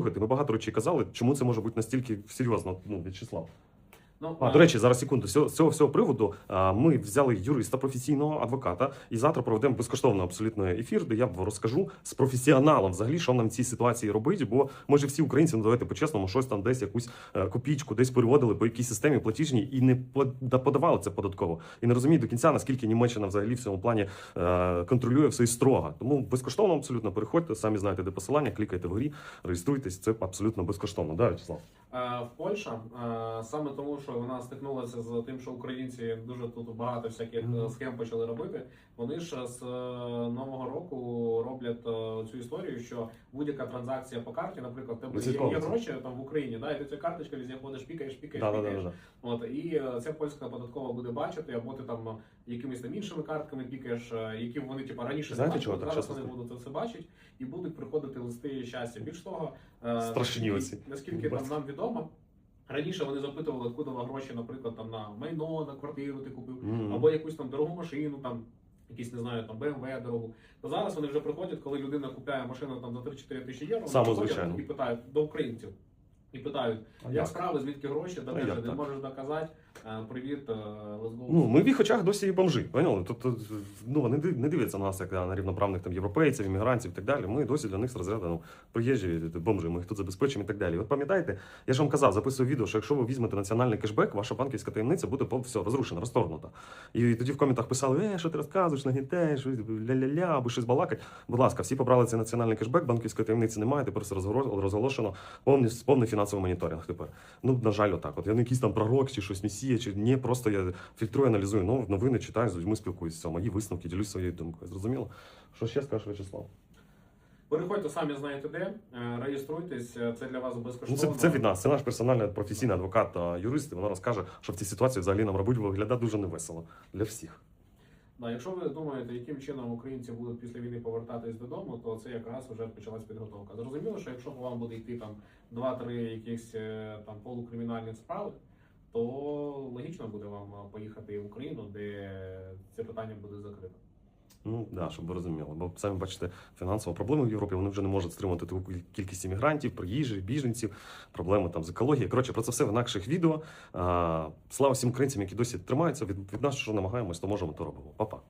Слухайте, ми багато речей казали, чому це може бути настільки серйозно, ну, В'ячеслав. Ну, А, е, до речі, зараз секунду. З цього, всього приводу ми взяли юриста професійного адвоката, і завтра проведемо безкоштовно абсолютно ефір, де я вам розкажу з професіоналом взагалі, що нам в цій ситуації робити. Бо ми ж всі українці, ну давайте по-чесному, щось там десь якусь е, копійку, десь переводили по якійсь системі платіжній і не подавали це податково. І не розуміють до кінця, наскільки Німеччина взагалі в цьому плані е, контролює все і строго. Тому безкоштовно абсолютно переходьте, самі знаєте, де посилання, клікайте вгорі, реєструйтесь. Це абсолютно безкоштовно. Да, В'ячеслав? Е, В Польща е, саме тому, що вона стикнулася з тим, що українці дуже тут багато всяких е, схем почали робити. Вони ж з е, нового року роблять е, цю історію, що будь-яка транзакція по карті, наприклад, в тебе є, є гроші там в Україні, да, і ти цю карточку везде ходиш, пікаєш, пікаєш, Да, да, пікаєш. да, да. От і е, ця польська податкова буде бачити, або ти там е, якимись там іншими картками пікаєш, е, які вони типу раніше Знаєте, не чого так зараз вони будуть це все бачити і будуть приходити листи щастя. Більш того, е, Страшні оці. наскільки там нам відомо. Раніше вони запитували, откуда вам гроші, наприклад, там на майно, на квартиру ти купив, Мгм. або якусь там дорогу машину, там якісь не знаю, там BMW дорогу. То зараз вони вже приходять, коли людина купляє машину там за 3-4 тисячі євро, вони Саму приходять і питають до українців. І питають, А як справи, звідки гроші, де ти не можеш доказати. Е, Привіт, е. Ну, ми в їх очах досі і бомжи. Поняли? Тобто, ну, вони не дивляться на нас як на рівноправних там європейців, іммігрантів і так далі. Ми досі для них з розряду ну, приїжджі бомжи, ми їх тут забезпечимо і так далі. От пам'ятаєте, я ж вам казав, записував відео, що якщо ви візьмете національний кешбек, ваша банківська таємниця буде все розрушена, розторгнута. І тоді в коментах писали, е, що ти розказуєш, нагнітаєш, ля-ля-ля, або щось балакать. Будь ласка, всі побрали цей національний кешбек, банківської таємниці немає, тепер все розголошено повний, повний фінансовий моніторинг тепер. Ну, на жаль, отак. От я не якийсь там пророк чи щось месія, чи ні, просто я фільтрую, аналізую новини, читаю, з людьми спілкуюся, мої висновки, ділюсь своєю думкою. Зрозуміло? Що ще скажеш, Вячеслав? Переходьте самі знаєте де, е, реєструйтесь, е, це для вас Ну, це, це від нас, це наш персональний професійний адвокат та юрист, і вона розкаже, що в цій ситуації взагалі нам робить виглядає дуже невесело для всіх. Да, якщо ви думаєте, яким чином українці будуть після війни повертатись додому, то це якраз вже почалась підготовка. Зрозуміло, що якщо по вам буде йти там 2-3 якісь е, там полукримінальні справи, то логічно буде вам е, поїхати в Україну, де це питання буде закрите. Ну да, щоб ви розуміли. Бо самі бачите, фінансова проблема в Європі. Вони вже не можуть стримувати таку кількість іммігрантів, приїжджих, біженців, проблеми там з екологією. Коротше, про це все в інакших відео. Слава всім українцям, які досі тримаються. Від, від нас, що намагаємось, то можемо, то робимо. Па-па.